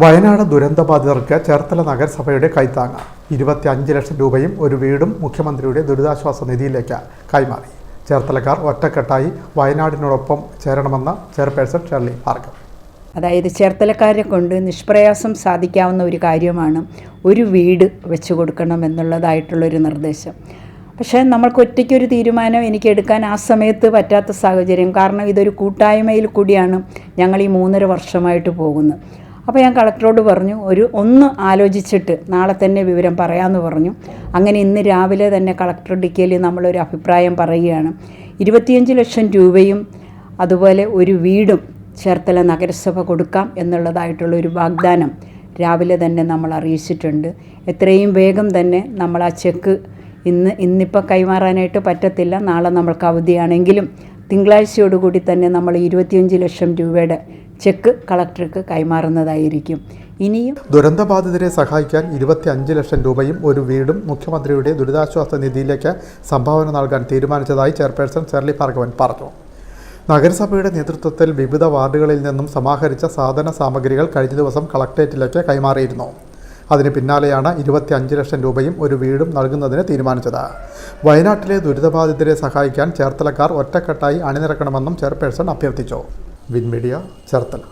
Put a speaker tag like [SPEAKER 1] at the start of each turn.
[SPEAKER 1] വയനാട് ദുരന്തബാധിതർക്ക് ചേർത്തല നഗരസഭയുടെ കൈത്താങ്ങ്. ഇരുപത്തി അഞ്ച് ലക്ഷം രൂപയും ഒരു വീടും മുഖ്യമന്ത്രിയുടെ ദുരിതാശ്വാസ നിധിയിലേക്ക് കൈമാറി. ചേർത്തലക്കാർ ഒറ്റക്കെട്ടായി വയനാടിനോടൊപ്പം ചേരണമെന്ന് ചെയർപേഴ്സൺ ഷെർലി പാർക്ക്
[SPEAKER 2] അതായത് ചേർത്തലക്കാരെ കൊണ്ട് നിഷ്പ്രയാസം സാധിക്കാവുന്ന ഒരു കാര്യമാണ് ഒരു വീട് വെച്ചു കൊടുക്കണം എന്നുള്ളതായിട്ടുള്ളൊരു നിർദ്ദേശം. പക്ഷേ നമ്മൾക്ക് ഒറ്റയ്ക്കൊരു തീരുമാനം എനിക്ക് എടുക്കാൻ ആ സമയത്ത് പറ്റാത്ത സാഹചര്യം. കാരണം ഇതൊരു കൂട്ടായ്മയിൽ കൂടിയാണ് ഞങ്ങൾ ഈ മൂന്നര വർഷമായിട്ട് പോകുന്നത്. അപ്പോൾ ഞാൻ കളക്ടറോട് പറഞ്ഞു ഒരു ഒന്ന് ആലോചിച്ചിട്ട് നാളെ തന്നെ വിവരം പറയാമെന്ന് പറഞ്ഞു. അങ്ങനെ ഇന്ന് രാവിലെ തന്നെ കളക്ടർ ഡിക്കയിൽ നമ്മളൊരു അഭിപ്രായം പറയുകയാണ്. ഇരുപത്തിയഞ്ച് ലക്ഷം രൂപയും അതുപോലെ ഒരു വീടും ചേർത്തല നഗരസഭ കൊടുക്കാം എന്നുള്ളതായിട്ടുള്ള ഒരു വാഗ്ദാനം രാവിലെ തന്നെ നമ്മൾ അറിയിച്ചിട്ടുണ്ട്. എത്രയും വേഗം തന്നെ നമ്മൾ ആ ചെക്ക് ഇന്ന് ഇന്നിപ്പോൾ കൈമാറാനായിട്ട് പറ്റത്തില്ല. നാളെ നമ്മൾക്ക് അവധിയാണെങ്കിലും തിങ്കളാഴ്ചയോടുകൂടി തന്നെ നമ്മൾ ഇരുപത്തിയഞ്ച് ലക്ഷം രൂപയുടെ ചെക്ക് കളക്ടർക്ക് കൈമാറുന്നതായിരിക്കും. ഇനിയും
[SPEAKER 1] ദുരന്തബാധിതരെ സഹായിക്കാൻ ഇരുപത്തി അഞ്ച് ലക്ഷം രൂപയും ഒരു വീടും മുഖ്യമന്ത്രിയുടെ ദുരിതാശ്വാസ നിധിയിലേക്ക് സംഭാവന നൽകാൻ തീരുമാനിച്ചതായി ചെയർപേഴ്സൺ ഷെർലി ഭാർഗവൻ പറഞ്ഞു. നഗരസഭയുടെ നേതൃത്വത്തിൽ വിവിധ വാർഡുകളിൽ നിന്നും സമാഹരിച്ച സാധന സാമഗ്രികൾ കഴിഞ്ഞ ദിവസം കളക്ടറേറ്റിലേക്ക് കൈമാറിയിരുന്നു. അതിന് പിന്നാലെയാണ് ഇരുപത്തി അഞ്ച് ലക്ഷം രൂപയും ഒരു വീടും നൽകുന്നതിന് തീരുമാനിച്ചത്. വയനാട്ടിലെ ദുരിതബാധിതരെ സഹായിക്കാൻ ചേർത്തലക്കാർ ഒറ്റക്കെട്ടായി അണിനിരക്കണമെന്നും ചെയർപേഴ്സൺ അഭ്യർത്ഥിച്ചു. വിൻമീഡിയ ചേർത്തല.